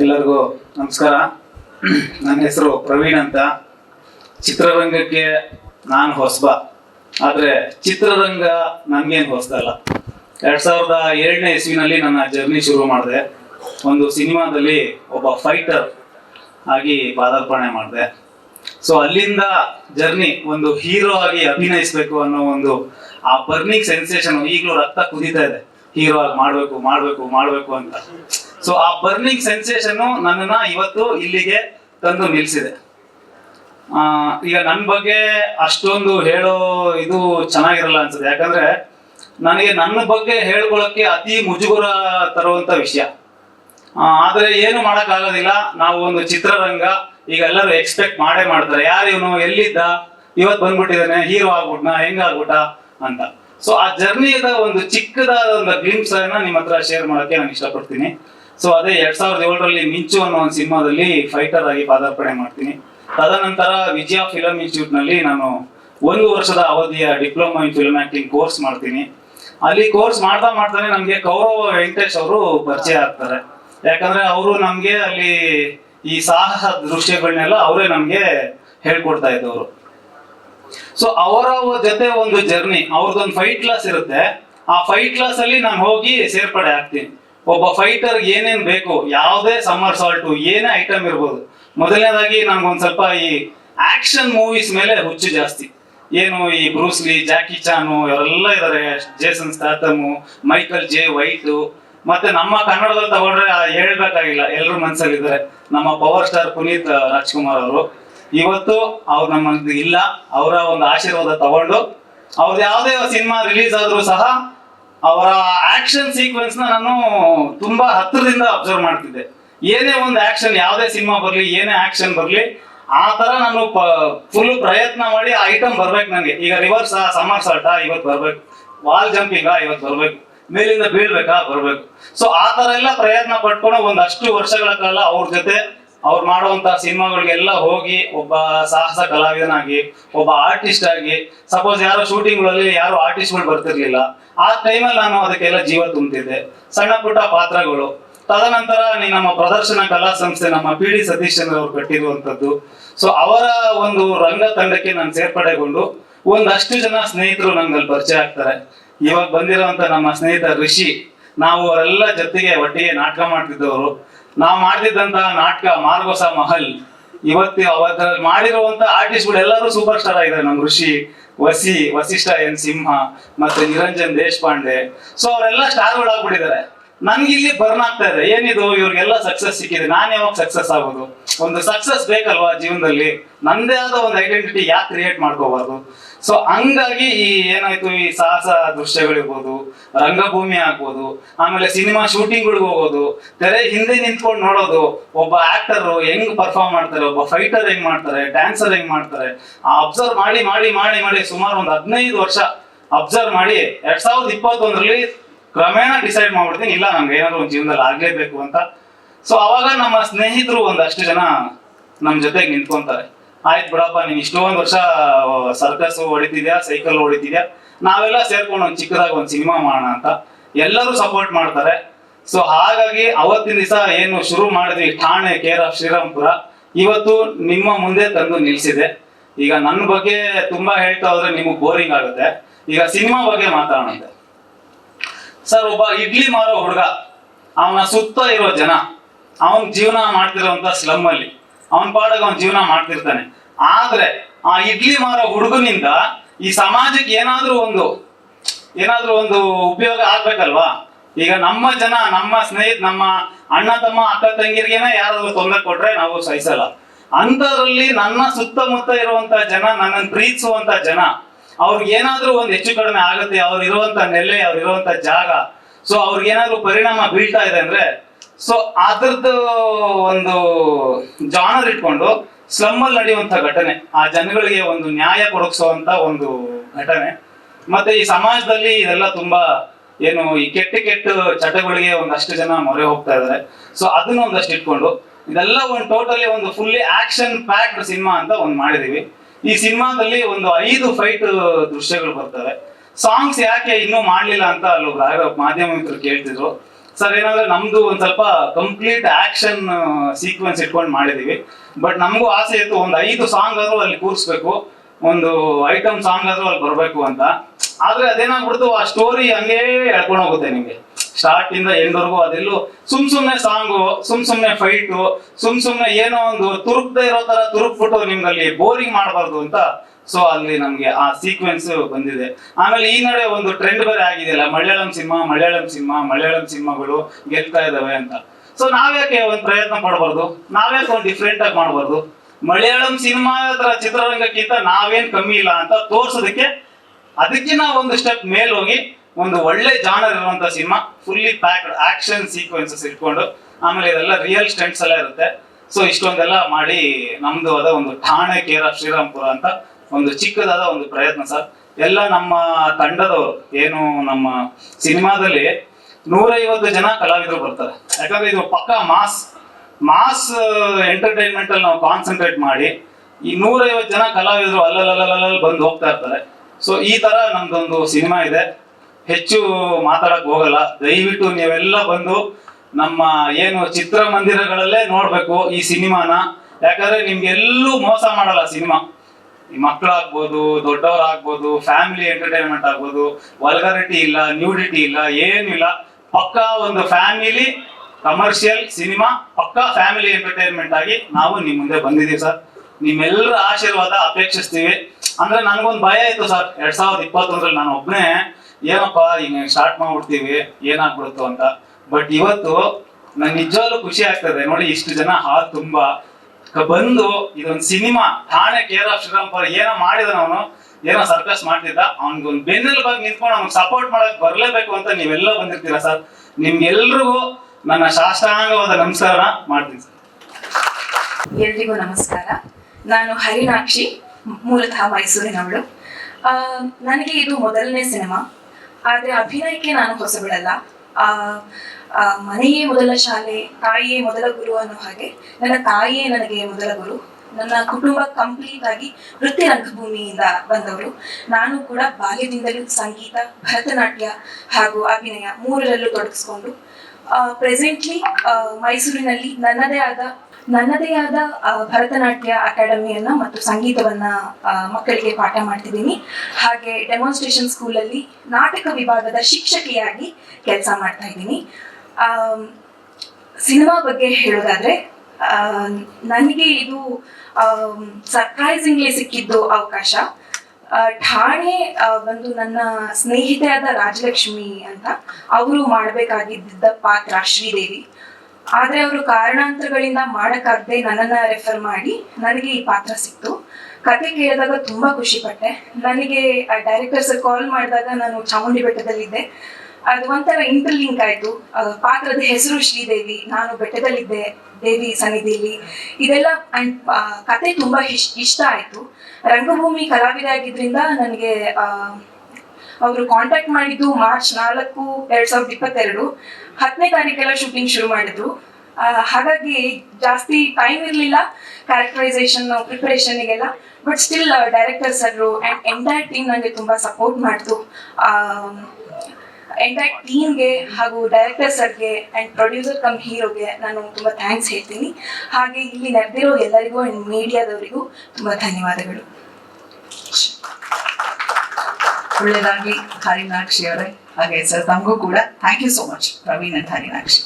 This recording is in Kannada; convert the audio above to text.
ಎಲ್ಲರಿಗೂ ನಮಸ್ಕಾರ. ನನ್ನ ಹೆಸರು ಪ್ರವೀಣ್ ಅಂತ. ಚಿತ್ರರಂಗಕ್ಕೆ ನಾನು ಹೊಸಬ ಆದರೆ ಚಿತ್ರರಂಗ ನನಗೇನು ಹೊಸದಲ್ಲ. ಎರಡ್ ಸಾವಿರದ ಏಳನೇ ಇಸ್ವಿನಲ್ಲಿ ನನ್ನ ಜರ್ನಿ ಶುರು ಮಾಡಿದೆ. ಒಂದು ಸಿನಿಮಾದಲ್ಲಿ ಒಬ್ಬ ಫೈಟರ್ ಆಗಿ ಪಾದಾರ್ಪಣೆ ಮಾಡಿದೆ. ಸೊ ಅಲ್ಲಿಂದ ಜರ್ನಿ ಒಂದು ಹೀರೋ ಆಗಿ ಅಭಿನಯಿಸ್ಬೇಕು ಅನ್ನೋ ಒಂದು ಆ ಬರ್ನಿಂಗ್ ಸೆನ್ಸೇಷನ್ ಈಗಲೂ ರಕ್ತ ಕುದೀತಾ ಇದೆ. ಹೀರೋ ಆಗಿ ಮಾಡಬೇಕು ಮಾಡಬೇಕು ಮಾಡಬೇಕು ಅಂತ. ಸೊ ಆ ಬರ್ನಿಂಗ್ ಸೆನ್ಸೇಷನ್ ನನ್ನನ್ನ ಇವತ್ತು ಇಲ್ಲಿಗೆ ತಂದು ನಿಲ್ಸಿದೆ. ಈಗ ನನ್ನ ಬಗ್ಗೆ ಅಷ್ಟೊಂದು ಹೇಳೋ ಇದು ಚೆನ್ನಾಗಿರಲ್ಲ ಅನ್ಸುತ್ತೆ. ಯಾಕಂದ್ರೆ ನನಗೆ ನನ್ನ ಬಗ್ಗೆ ಹೇಳ್ಕೊಳಕ್ಕೆ ಅತಿ ಮುಜುಗುರ ತರುವಂತ ವಿಷಯ. ಆದರೆ ಆದ್ರೆ ಏನು ಮಾಡೋಕ್ಕಾಗೋದಿಲ್ಲ. ನಾವು ಒಂದು ಚಿತ್ರರಂಗ, ಈಗ ಎಲ್ಲರೂ ಎಕ್ಸ್ಪೆಕ್ಟ್ ಮಾಡೇ ಮಾಡ್ತಾರೆ. ಯಾರು ಇವನು? ಎಲ್ಲಿದ್ದ? ಇವತ್ತು ಬಂದ್ಬಿಟ್ಟಿದ್ದಾನೆ ಹೀರೋ ಆಗ್ಬಿಟ್ನ ಹೆಂಗಾಗ್ಬಿಟ್ಟ ಅಂತ. ಸೊ ಆ ಜರ್ನಿಯದ ಒಂದು ಚಿಕ್ಕದಾದ ಒಂದು ಗ್ಲಿಮ್ಸ್ ಅನ್ನ ನಿಮ್ಮ ಹತ್ರ ಶೇರ್ ಮಾಡಕ್ಕೆ ನಾನು ಇಷ್ಟಪಡ್ತೀನಿ. ಸೊ ಅದೇ ಎರಡ್ ಸಾವಿರದ ಏಳರಲ್ಲಿ ಮಿಂಚು ಅನ್ನೋ ಒಂದು ಸಿನಿಮಾದಲ್ಲಿ ಫೈಟರ್ ಆಗಿ ಪಾದಾರ್ಪಣೆ ಮಾಡ್ತೀನಿ. ತದನಂತರ ವಿಜಯ ಫಿಲಂ ಇನ್ಸ್ಟಿಟ್ಯೂಟ್ನಲ್ಲಿ ನಾನು ಒಂದು ವರ್ಷದ ಅವಧಿಯ diploma in film acting course ಮಾಡ್ತೀನಿ. ಅಲ್ಲಿ ಕೋರ್ಸ್ ಮಾಡ್ತಾ ಮಾಡ್ತಾನೆ ನಮ್ಗೆ ಕೌರವ ವೆಂಕಟೇಶ್ ಅವರು ಪರಿಚಯ ಆಗ್ತಾರೆ. ಯಾಕಂದ್ರೆ ಅವರು ನಮ್ಗೆ ಅಲ್ಲಿ ಈ ಸಾಹಸ ದೃಶ್ಯಗಳನ್ನೆಲ್ಲ ಅವರೇ ನಮ್ಗೆ ಹೇಳ್ಕೊಡ್ತಾ ಇದ್ದವರು. ಸೊ ಅವರ ಜೊತೆ ಒಂದು ಜರ್ನಿ ಅವ್ರದ್ದೊಂದು ಫೈಟ್ ಕ್ಲಾಸ್ ಇರುತ್ತೆ. ಆ ಫೈಟ್ ಕ್ಲಾಸ್ ಅಲ್ಲಿ ನಾನು ಹೋಗಿ ಸೇರ್ಪಡೆ ಆಗ್ತೀನಿ. ಒಬ್ಬ ಫೈಟರ್ ಏನೇನ್ ಬೇಕು, ಯಾವುದೇ ಸಮ್ಮರ್ ಸಾಲ್ಟು ಏನೇ ಐಟಮ್ ಇರ್ಬೋದು, ಮೊದಲನೇದಾಗಿ ನಮ್ಗೊಂದ್ ಸ್ವಲ್ಪ ಈ ಆಕ್ಷನ್ ಮೂವೀಸ್ ಮೇಲೆ ಹುಚ್ಚು ಜಾಸ್ತಿ. ಏನು ಈ ಬ್ರೂಸ್ಲಿ ಜಾಕಿ ಚಾನು ಇವರೆಲ್ಲ ಇದಾರೆ Jason Statham Michael J White ಮತ್ತೆ ನಮ್ಮ ಕನ್ನಡದಲ್ಲಿ ತಗೊಂಡ್ರೆ ಹೇಳ್ಬೇಕಾಗಿಲ್ಲ, ಎಲ್ರು ಮನ್ಸಲ್ಲಿ ಇದ್ದಾರೆ ನಮ್ಮ ಪವರ್ ಸ್ಟಾರ್ ಪುನೀತ್ ರಾಜ್ಕುಮಾರ್ ಅವರು. ಇವತ್ತು ಅವ್ರು ನಮ್ಮ ಇಲ್ಲ, ಅವರ ಒಂದು ಆಶೀರ್ವಾದ ತಗೊಂಡು ಅವ್ರದ್ದು ಯಾವುದೇ ಸಿನಿಮಾ ರಿಲೀಸ್ ಆದ್ರೂ ಸಹ ಅವರ ಆಕ್ಷನ್ ಸೀಕ್ವೆನ್ಸ್ನ ನಾನು ತುಂಬಾ ಹತ್ತಿರದಿಂದ ಅಬ್ಸರ್ವ್ ಮಾಡ್ತಿದ್ದೆ. ಏನೇ ಒಂದು ಆಕ್ಷನ್ ಯಾವುದೇ ಸಿನಿಮಾ ಬರಲಿ, ಏನೇ ಆಕ್ಷನ್ ಬರಲಿ, ಆ ತರ ನಾನು ಫುಲ್ ಪ್ರಯತ್ನ ಮಾಡಿ ಆ ಐಟಮ್ ಬರ್ಬೇಕು ನನಗೆ ಈಗ ರಿವರ್ಸ್ ಸಮರ್ ಸಾಲ್ಟ್ ಇವತ್ತು ಬರ್ಬೇಕು. ವಾಲ್ ಜಂಪಿಂಗ್ ಇವತ್ತು ಬರ್ಬೇಕು. ಮೇಲಿಂದ ಬೀಳ್ಬೇಕಾ, ಬರ್ಬೇಕು. ಸೊ ಆ ತರ ಎಲ್ಲ ಪ್ರಯತ್ನ ಪಟ್ಕೊಂಡು ಒಂದಷ್ಟು ವರ್ಷಗಳ ಕಾಲ ಅವ್ರ ಜೊತೆ ಅವ್ರು ಮಾಡುವಂತ ಸಿನಿಮಾಗಳಿಗೆಲ್ಲ ಹೋಗಿ ಒಬ್ಬ ಸಾಹಸ ಕಲಾವಿದನಾಗಿ, ಒಬ್ಬ ಆರ್ಟಿಸ್ಟ್ ಆಗಿ ಸಪೋಸ್ ಯಾರೋ ಶೂಟಿಂಗ್ಗಳಲ್ಲಿ ಯಾರು ಆರ್ಟಿಸ್ಟ್ಗಳು ಬರ್ತಿರ್ಲಿಲ್ಲ. ಆ ಟೈಮಲ್ಲಿ ನಾನು ಅದಕ್ಕೆಲ್ಲ ಜೀವ ತುಂಬ್ತಿದ್ದೆ. ಸಣ್ಣ ಪುಟ್ಟ ಪಾತ್ರಗಳು. ತದನಂತರ ನೀ ನಮ್ಮ ಪ್ರದರ್ಶನ ಕಲಾ ಸಂಸ್ಥೆ ನಮ್ಮ ಪಿ ಡಿ ಸತೀಶ್ ಚಂದ್ರ ಅವರು ಕಟ್ಟಿರುವಂತದ್ದು ಸೊ ಅವರ ಒಂದು ರಂಗ ತಂಡಕ್ಕೆ ನಾನು ಸೇರ್ಪಡೆಗೊಂಡು ಒಂದಷ್ಟು ಜನ ಸ್ನೇಹಿತರು ನಂಗೆ ಪರಿಚಯ ಆಗ್ತಾರೆ. ಇವಾಗ ಬಂದಿರುವಂತ ನಮ್ಮ ಸ್ನೇಹಿತ ಋಷಿ ನಾವು ಅವರೆಲ್ಲ ಜೊತೆಗೆ ಒಟ್ಟಿಗೆ ನಾಟಕ ಮಾಡ್ತಿದ್ದವರು. ನಾವು ಮಾಡ್ತಿದ್ದಂತ ನಾಟಕ ಮಾರ್ಗೋಸ ಮಹಲ್, ಇವತ್ತು ಅವತ್ತ ಮಾಡಿರುವಂತ ಆರ್ಟಿಸ್ಟ್ಗಳು ಎಲ್ಲರೂ ಸೂಪರ್ ಸ್ಟಾರ್ ಆಗಿದ್ದಾರೆ. ನಮ್ಮ ಋಷಿ, ವಸಿ, ವಸಿಷ್ಠ ಎನ್ ಸಿಂಹ ಮತ್ತೆ ನಿರಂಜನ್ ದೇಶಪಾಂಡೆ. ಸೊ ಅವರೆಲ್ಲ ಸ್ಟಾರ್ಗಳು ಆಗ್ಬಿಟ್ಟಿದ್ದಾರೆ ನನ್ಗೆ ಇಲ್ಲಿ ಬರ್ನ್ ಆಗ್ತಾ ಇದೆ. ಏನಿದು? ಇವ್ರಿಗೆಲ್ಲ ಸಕ್ಸಸ್ ಸಿಕ್ಕಿದೆ. ನಾನು ಯಾವಾಗ ಸಕ್ಸಸ್ ಆಗೋದು? ಒಂದು ಸಕ್ಸಸ್ ಬೇಕಲ್ವಾ ಜೀವನದಲ್ಲಿ? ನಂದೇ ಆದ ಒಂದು ಐಡೆಂಟಿಟಿ ಯಾಕೆ ಕ್ರಿಯೇಟ್ ಮಾಡ್ಕೋಬಾರ್ದು? ಸೊ ಹಂಗಾಗಿ ಈ ಏನಾಯ್ತು? ಈ ಸಾಹಸ ದೃಶ್ಯಗಳಿರ್ಬೋದು, ರಂಗಭೂಮಿ ಆಗ್ಬೋದು, ಆಮೇಲೆ ಸಿನಿಮಾ ಶೂಟಿಂಗ್ಗಳಿಗೆ ಹೋಗೋದು, ತೆರೆ ಹಿಂದೆ ನಿಂತ್ಕೊಂಡು ನೋಡೋದು, ಒಬ್ಬ ಆಕ್ಟರ್ ಹೆಂಗ್ ಪರ್ಫಾರ್ಮ್ ಮಾಡ್ತಾರೆ? ಒಬ್ಬ ಫೈಟರ್ ಹೆಂಗ್ ಮಾಡ್ತಾರೆ? ಡ್ಯಾನ್ಸರ್ ಹೆಂಗ್ ಮಾಡ್ತಾರೆ? ಆ ಅಬ್ಸರ್ವ್ ಮಾಡಿ ಮಾಡಿ ಮಾಡಿ ಮಾಡಿ ಸುಮಾರು ಒಂದು ಹದಿನೈದು ವರ್ಷ ಅಬ್ಸರ್ವ್ ಮಾಡಿ ಎರಡ್ ಸಾವಿರದ ಇಪ್ಪತ್ತೊಂದರಲ್ಲಿ ಕ್ರಮೇಣ ಡಿಸೈಡ್ ಮಾಡ್ಬಿಡ್ತೀನಿ, ಇಲ್ಲ ನಮ್ಗೆ ಏನಾದ್ರು ಒಂದು ಜೀವನದಲ್ಲಿ ಆಗ್ಲೇಬೇಕು ಅಂತ. ಸೊ ಅವಾಗ ನಮ್ಮ ಸ್ನೇಹಿತರು ಒಂದಷ್ಟು ಜನ ನಮ್ ಜೊತೆಗೆ ನಿಂತ್ಕೊಂತಾರೆ. ಆಯ್ತು ಬಿಡಪ್ಪ ನೀನ್ ಇಷ್ಟೊಂದು ವರ್ಷ ಸರ್ಕಸ್ ಹೊಡಿತಿದ್ಯಾ ಸೈಕಲ್ ಹೊಡಿತಿದ್ಯಾ? ನಾವೆಲ್ಲ ಸೇರ್ಕೊಂಡು ಒಂದು ಚಿಕ್ಕದಾಗಿ ಒಂದು ಸಿನಿಮಾ ಮಾಡೋಣ ಅಂತ ಎಲ್ಲರೂ ಸಪೋರ್ಟ್ ಮಾಡ್ತಾರೆ. ಸೊ ಹಾಗಾಗಿ ಅವತ್ತಿನ ದಿವಸ ಏನು ಶುರು ಮಾಡಿದ್ವಿ, ಠಾಣೆ ಕೇರ್ ಶ್ರೀರಾಮ್ಪುರ. ಇವತ್ತು ನಿಮ್ಮ ಮುಂದೆ ತಂದು ನಿಲ್ಸಿದೆ. ಈಗ ನನ್ನ ಬಗ್ಗೆ ತುಂಬಾ ಹೇಳ್ತಾ ಹೋದ್ರೆ ನಿಮಗೆ ಬೋರಿಂಗ್ ಆಗುತ್ತೆ. ಈಗ ಸಿನಿಮಾ ಬಗ್ಗೆ ಮಾತಾಡೋಣಂತೆ. ಸರ್, ಒಬ್ಬ ಇಡ್ಲಿ ಮಾರೋ ಹುಡುಗ. ಅವನ ಸುತ್ತ ಇರೋ ಜನ, ಅವನ್ ಜೀವನ ಮಾಡ್ತಿರೋಂತ ಸ್ಲಮ್ ಅಲ್ಲಿ, ಅವನ್ ಪಾಡಗ ಅವನ್ ಜೀವನ ಮಾಡ್ತಿರ್ತಾನೆ. ಆದ್ರೆ ಆ ಇಡ್ಲಿ ಮಾರೋ ಹುಡುಗನಿಂದ ಈ ಸಮಾಜಕ್ಕೆ ಏನಾದ್ರೂ ಒಂದು ಏನಾದ್ರೂ ಒಂದು ಉಪಯೋಗ ಆಗ್ಬೇಕಲ್ವಾ? ಈಗ ನಮ್ಮ ಜನ, ನಮ್ಮ ಸ್ನೇಹಿತ ನಮ್ಮ ಅಣ್ಣ, ತಮ್ಮ, ಅಕ್ಕ, ತಂಗಿರಿಗೆನ ಯಾರಾದ್ರೂ ತೊಂದರೆ ಕೊಟ್ರೆ ನಾವು ಸಹಿಸಲ್ಲ. ಅಂತದ್ರಲ್ಲಿ ನನ್ನ ಸುತ್ತಮುತ್ತ ಇರುವಂತ ಜನ, ನನ್ನನ್ನು ಪ್ರೀತಿಸುವಂತ ಜನ ಅವ್ರಿಗೆ ಏನಾದ್ರೂ ಒಂದು ಹೆಚ್ಚು ಕಡಿಮೆ ಆಗುತ್ತೆ, ಅವ್ರು ಇರುವಂತ ನೆಲೆ, ಅವ್ರು ಇರುವಂತ ಜಾಗ. ಸೊ ಅವ್ರಿಗೆ ಏನಾದ್ರೂ ಪರಿಣಾಮ ಬೀಳ್ತಾ ಇದೆ ಅಂದ್ರೆ ಸೊ ಅದ್ರದ್ದು ಒಂದು ಜಾನರ್ ಇಟ್ಕೊಂಡು ಸ್ಲಮ್ ಅಲ್ಲಿ ನಡೆಯುವಂತ ಘಟನೆ, ಆ ಜನಗಳಿಗೆ ಒಂದು ನ್ಯಾಯ ಕೊಡಗಿಸುವಂತ ಒಂದು ಘಟನೆ. ಮತ್ತೆ ಈ ಸಮಾಜದಲ್ಲಿ ಇದೆಲ್ಲ ತುಂಬಾ ಏನು, ಈ ಕೆಟ್ಟ ಕೆಟ್ಟ ಚಟಗಳಿಗೆ ಒಂದಷ್ಟು ಜನ ಮೊರೆ ಹೋಗ್ತಾ ಇದಾರೆ. ಸೊ ಅದನ್ನ ಒಂದಷ್ಟು ಇಟ್ಕೊಂಡು, ಇದೆಲ್ಲ ಒಂದು ಟೋಟಲಿ ಒಂದು ಫುಲ್ಲಿ ಆಕ್ಷನ್ ಪ್ಯಾಕ್ಡ್ ಸಿನಿಮಾ ಅಂತ ಒಂದು ಮಾಡಿದೀವಿ. ಈ ಸಿನಿಮಾದಲ್ಲಿ ಒಂದು ಐದು ಫೈಟ್ ದೃಶ್ಯಗಳು ಬರ್ತವೆ ಸಾಂಗ್ಸ್ ಯಾಕೆ ಇನ್ನೂ ಮಾಡ್ಲಿಲ್ಲ ಅಂತ ಯಾರೋ ಮಾಧ್ಯಮ ಮಿತ್ರರು ಕೇಳ್ತಿದ್ರು. ಸರ್ ಏನಂದ್ರೆ ನಮ್ದು ಒಂದ್ ಸ್ವಲ್ಪ ಕಂಪ್ಲೀಟ್ ಆಕ್ಷನ್ ಸೀಕ್ವೆನ್ಸ್ ಇಟ್ಕೊಂಡು ಮಾಡಿದೀವಿ. ಬಟ್ ನಮಗೂ ಆಸೆ ಇತ್ತು ಒಂದು ಐದು ಸಾಂಗ್ ಆದ್ರೂ ಅಲ್ಲಿ ಕೂರಿಸ್ಬೇಕು, ಒಂದು ಐಟಮ್ ಸಾಂಗ್ ಆದ್ರೂ ಅಲ್ಲಿ ಬರ್ಬೇಕು ಅಂತ. ಆದ್ರೆ ಅದೇನಾಗ್ಬಿಡ್ತು, ಆ ಸ್ಟೋರಿ ಹಂಗೇ ಹೇಳ್ಕೊಂಡು ಹೋಗುತ್ತೆ ನಿಮ್ಗೆ. ಸ್ಟಾರ್ಟ್ ಇಂದ ಎಂಡ್ವರೆಗೂ ಅದೆಲ್ಲೂ ಸುಮ್ ಸುಮ್ನೆ ಸಾಂಗು ಸುಮ್ ಸುಮ್ನೆ ಫೈಟು ಸುಮ್ ಸುಮ್ನೆ ಏನೋ ಒಂದು ತುರುಕ್ದೇ ಇರೋ ತರ ತುರುಕ್ಬಿಟ್ಟು ನಿಮ್ಮಲ್ಲಿ ಅಲ್ಲಿ ಬೋರಿಂಗ್ ಮಾಡಬಾರ್ದು ಅಂತ ಸೊ ಅಲ್ಲಿ ನಮ್ಗೆ ಆ ಸೀಕ್ವೆನ್ಸ್ ಬಂದಿದೆ. ಆಮೇಲೆ ಈ ನಡೆ ಒಂದು ಟ್ರೆಂಡ್ ಬೇರೆ ಆಗಿದೆಯಲ್ಲ, ಮಲಯಾಳಂ ಸಿನಿಮಾ ಮಲಯಾಳಂ ಸಿನಿಮಾ, ಮಲಯಾಳಂ ಸಿನಿಮಾಗಳು ಗೆಲ್ತಾ ಇದಾವೆ ಅಂತ. ಸೊ ನಾವ್ಯಾಕೆ ಒಂದು ಪ್ರಯತ್ನ ಪಡಬಾರ್ದು ನಾವ್ಯಾಕೆ ಒಂದು ಡಿಫ್ರೆಂಟ್ ಆಗಿ ಮಾಡಬಾರ್ದು? ಮಲಯಾಳಂ ಸಿನಿಮಾ ಚಿತ್ರರಂಗಕ್ಕಿಂತ ನಾವೇನ್ ಕಮ್ಮಿ ಇಲ್ಲ ಅಂತ ತೋರ್ಸೋದಕ್ಕೆ ಅದಕ್ಕಿಂತ ಒಂದು ಸ್ಟೆಪ್ ಮೇಲ್ ಹೋಗಿ ಒಂದು ಒಳ್ಳೆ ಜಾನರ್ ಇರುವಂತ cinema fully packed action sequences ಇಟ್ಕೊಂಡು, ಆಮೇಲೆ ಇದೆಲ್ಲ ರಿಯಲ್ ಸ್ಟೆಂಟ್ಸ್ ಎಲ್ಲ ಇರುತ್ತೆ. ಸೊ ಇಷ್ಟೊಂದೆಲ್ಲ ಮಾಡಿ ನಮ್ದು ಅದ ಒಂದು ಠಾಣೆ ಕೇರ ಶ್ರೀರಾಮ್ಪುರ ಅಂತ ಒಂದು ಚಿಕ್ಕದಾದ ಒಂದು ಪ್ರಯತ್ನ ಸರ್. ಎಲ್ಲ ನಮ್ಮ ತಂಡದವರು, ಏನು ನಮ್ಮ ಸಿನಿಮಾದಲ್ಲಿ ನೂರೈವತ್ತು ಜನ ಕಲಾವಿದರು ಬರ್ತಾರೆ. ಯಾಕಂದ್ರೆ ಇದು ಪಕ್ಕ ಮಾಸ್ ಮಾಸ್ ಎಂಟರ್ಟೈನ್ಮೆಂಟ್ ಅಲ್ಲಿ ನಾವು ಕಾನ್ಸಂಟ್ರೇಟ್ ಮಾಡಿ ಈ ನೂರೈವತ್ತು ಜನ ಕಲಾವಿದರು ಅಲ್ಲಲ್ಲಲ್ಲಿ ಬಂದು ಹೋಗ್ತಾ ಇರ್ತಾರೆ. ಸೊ ಈ ತರ ನಮ್ದೊಂದು ಸಿನಿಮಾ ಇದೆ. ಹೆಚ್ಚು ಮಾತಾಡಕ್ ಹೋಗಲ್ಲ. ದಯವಿಟ್ಟು ನೀವೆಲ್ಲ ಬಂದು ನಮ್ಮ ಏನು ಚಿತ್ರಮಂದಿರಗಳಲ್ಲೇ ನೋಡ್ಬೇಕು ಈ ಸಿನಿಮಾನ. ಯಾಕಂದ್ರೆ ನಿಮ್ಗೆಲ್ಲೂ ಮೋಸ ಮಾಡಲ್ಲ ಸಿನಿಮಾ. ಮಕ್ಕಳಾಗ್ಬೋದು, ದೊಡ್ಡವರಾಗ್ಬೋದು, ಫ್ಯಾಮಿಲಿ ಎಂಟರ್ಟೈನ್ಮೆಂಟ್ ಆಗ್ಬೋದು, ವಲ್ಗರಿಟಿ ಇಲ್ಲ, ನ್ಯೂಡಿಟಿ ಇಲ್ಲ ಏನಿಲ್ಲ ಪಕ್ಕಾ ಒಂದು ಫ್ಯಾಮಿಲಿ, ಕಮರ್ಷಿಯಲ್ ಸಿನಿಮಾ, ಪಕ್ಕಾ ಫ್ಯಾಮಿಲಿ ಎಂಟರ್ಟೈನ್ಮೆಂಟ್ ಆಗಿ ನಾವು ನಿಮ್ ಮುಂದೆ ಬಂದಿದ್ದೀವಿ ಸರ್. ನಿಮ್ಮೆಲ್ಲರ ಆಶೀರ್ವಾದ ಅಪೇಕ್ಷಿಸ್ತೀವಿ. ಅಂದ್ರೆ ನನ್ಗೊಂದು ಭಯ ಇತ್ತು ಸರ್. ಎರಡ್ ಸಾವಿರದ ಇಪ್ಪತ್ತೊಂದ್ರಲ್ಲಿ ನಾನು ಒಬ್ಬನೇ ಏನಪ್ಪ ಹಿಂಗೆ ಸ್ಟಾರ್ಟ್ ಮಾಡ್ಬಿಡ್ತೀವಿ, ಏನಾಗ್ಬಿಡುತ್ತೋ ಅಂತ. ಬಟ್ ಇವತ್ತು ನಂಗೆ ನಿಜವಾಗ್ಲೂ ಖುಷಿ ಆಗ್ತದೆ. ನೋಡಿ, ಇಷ್ಟು ಜನ ಹಾಲ್ ತುಂಬಾ ಬಂದು ಇದೊಂದು ಸಿನಿಮಾ, ಠಾಣೆ ಕೇರ್ ಆಫ್ ಶ್ರೀರಾಮ್ಪುರ ಏನೋ ಮಾಡಿದ ಅವನು. ಏನೋ ಸರ್ಕಸ್ ಮಾಡ್ತಿದ್ದ. ಅವ್ನಿಗೊಂದು ಬೆನ್ನೆಲುಬಾಗಿ ಬೆನ್ನೆಲ್ ಬಗ್ಗೆ ನಿಂತ್ಕೊಂಡು ಅವ್ನಿಗೆ ಸಪೋರ್ಟ್ ಮಾಡಕ್ ಬರ್ಲೇಬೇಕು ಅಂತ ನೀವೆಲ್ಲ ಬಂದಿರ್ತೀರ ಸರ್? ನಿಮ್ಗೆಲ್ರಿಗೂ ನನ್ನ ಶಾಸ್ತ್ರಾಂಗವಾದ ನಮಸ್ಕಾರ ಮಾಡ್ತೀನಿ ಸರ್. ಎಲ್ರಿಗೂ ನಮಸ್ಕಾರ. ನಾನು ಹರಿನಾಕ್ಷಿ ಮೂಲತಃ ಮೈಸೂರಿನವಳು. ನನಗೆ ಇದು ಮೊದಲನೇ ಸಿನಿಮಾ. ಆದರೆ ಅಭಿನಯಕ್ಕೆ ನಾನು ಹೊಸಬಿಡಲ್ಲ ಆ, ಮನೆಯೇ ಮೊದಲ ಶಾಲೆ ತಾಯಿಯೇ ಮೊದಲ ಗುರು ಅನ್ನೋ ಹಾಗೆ ನನ್ನ ತಾಯಿಯೇ ನನಗೆ ಮೊದಲ ಗುರು. ನನ್ನ ಕುಟುಂಬ ಕಂಪ್ಲೀಟ್ ಆಗಿ ವೃತ್ತಿ ರಂಗಭೂಮಿಯಿಂದ ಬಂದವರು. ನಾನು ಕೂಡ ಬಾಲ್ಯದಿಂದಲೂ ಸಂಗೀತ ಭರತನಾಟ್ಯ ಹಾಗೂ ಅಭಿನಯ ಮೂರರಲ್ಲೂ ತೊಡಗಿಸ್ಕೊಂಡು ಪ್ರೆಸೆಂಟ್ಲಿ ಮೈಸೂರಿನಲ್ಲಿ ನನ್ನದೇ ಆದ ನನ್ನದೇ ಆದ ಭರತನಾಟ್ಯ ಅಕಾಡೆಮಿಯನ್ನ ಮತ್ತು ಸಂಗೀತವನ್ನ ಮಕ್ಕಳಿಗೆ ಪಾಠ ಮಾಡ್ತಿದ್ದೀನಿ. ಹಾಗೆ ಡೆಮಾನ್ಸ್ಟ್ರೇಷನ್ ಸ್ಕೂಲಲ್ಲಿ ನಾಟಕ ವಿಭಾಗದ ಶಿಕ್ಷಕಿಯಾಗಿ ಕೆಲಸ ಮಾಡ್ತಾ ಇದ್ದೀನಿ. ಸಿನಿಮಾ ಬಗ್ಗೆ ಹೇಳೋದಾದ್ರೆ ನನಗೆ ಇದು ಸರ್ಪ್ರೈಸಿಂಗ್ಲಿ ಸಿಕ್ಕಿದ್ದು ಅವಕಾಶ. ಠಾಣೆ ಬಂದು ನನ್ನ ಸ್ನೇಹಿತೆಯಾದ ರಾಜಲಕ್ಷ್ಮಿ ಅಂತ, ಅವರು ಮಾಡಬೇಕಾಗಿದ್ದ ಪಾತ್ರ ಶ್ರೀದೇವಿ. ಆದ್ರೆ ಅವರು ಕಾರಣಾಂತರಗಳಿಂದ ಮಾಡಕ್ಕಾಗದೆ ನನ್ನನ್ನ ರೆಫರ್ ಮಾಡಿ ನನಗೆ ಈ ಪಾತ್ರ ಸಿಕ್ತು. ಕತೆ ಕೇಳಿದಾಗ ತುಂಬಾ ಖುಷಿ ಪಟ್ಟೆ. ನನಗೆ ಆ ಡೈರೆಕ್ಟರ್ಸ್ ಕಾಲ್ ಮಾಡಿದಾಗ ನಾನು ಚಾಮುಂಡಿ ಬೆಟ್ಟದಲ್ಲಿದ್ದೆ. ಅದು ಒಂಥರ ಇಂಟರ್ಲಿಂಕ್ ಆಯ್ತು. ಪಾತ್ರದ ಹೆಸರು ಶ್ರೀದೇವಿ, ನಾನು ಬೆಟ್ಟದಲ್ಲಿದ್ದೆ, ದೇವಿ ಸನ್ನಿಧಿಯಲ್ಲಿ. ಇದೆಲ್ಲ ಅಂಡ್ ಕತೆ ತುಂಬಾ ಇಷ್- ಇಷ್ಟ ಆಯ್ತು. ರಂಗಭೂಮಿ ಕಲಾವಿದ ಆಗಿದ್ರಿಂದ ನನಗೆ ಅವರು ಕಾಂಟ್ಯಾಕ್ಟ್ ಮಾಡಿದ್ದು ಮಾರ್ಚ್ ನಾಲ್ಕು, ಎರಡ್ ಸಾವಿರದ ಇಪ್ಪತ್ತೆರಡು. ಹತ್ತನೇ ತಾರೀಕೆಲ್ಲ ಶೂಟಿಂಗ್ ಶುರು ಮಾಡಿದ್ರು ಹಾಗಾಗಿ ಜಾಸ್ತಿ ಟೈಮ್ ಇರಲಿಲ್ಲ characterisation ಪ್ರಿಪರೇಷನ್ಗೆಲ್ಲ but still director sir and entire team ನನಗೆ ತುಂಬ ಸಪೋರ್ಟ್ ಮಾಡ್ತು. ಎಂಟೈರ್ ಟೀಮ್ಗೆ ಹಾಗೂ ಡೈರೆಕ್ಟರ್ ಸರ್ಗೆ ಆ್ಯಂಡ್ ಪ್ರೊಡ್ಯೂಸರ್ ಕಮ್ ಹೀರೋಗೆ ನಾನು ತುಂಬ ಥ್ಯಾಂಕ್ಸ್ ಹೇಳ್ತೀನಿ. ಹಾಗೆ ಇಲ್ಲಿ ನಡೆದಿರೋ ಎಲ್ಲರಿಗೂ ಆ್ಯಂಡ್ ಮೀಡಿಯಾದವರಿಗೂ ತುಂಬ ಧನ್ಯವಾದಗಳು. ಒಳ್ಳೇದಾಗ್ಲಿ ಹರಿನಾಕ್ಷಿ ಅವರೇ. ಹಾಗೆ ಸರ್ ತಮಗೂ ಕೂಡ. Thank you so much Praveen and Harinakshi